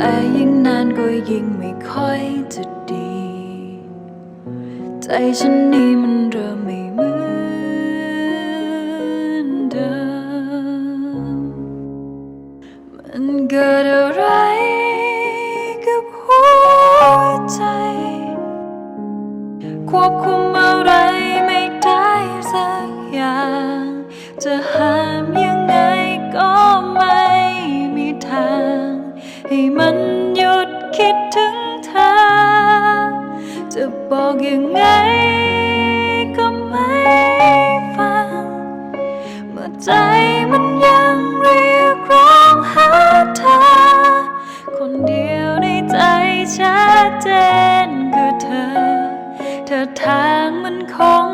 แต่ยิ่งนานก็ยิ่งไม่ค่อยจะดี ใจฉันนี่มันเริ่มไม่เหมือนเดิม มันเกิดอะไรกับหัวใจ ควบคุมอะไรไม่ได้สักอย่างจะหา ให้มันหยุดคิดถึงเธอ จะบอกยังไงก็ไม่ฟัง เมื่อใจมันยังเรียกร้องหาเธอ คนเดียวในใจชัดเจนคือเธอ เธอทางมันคง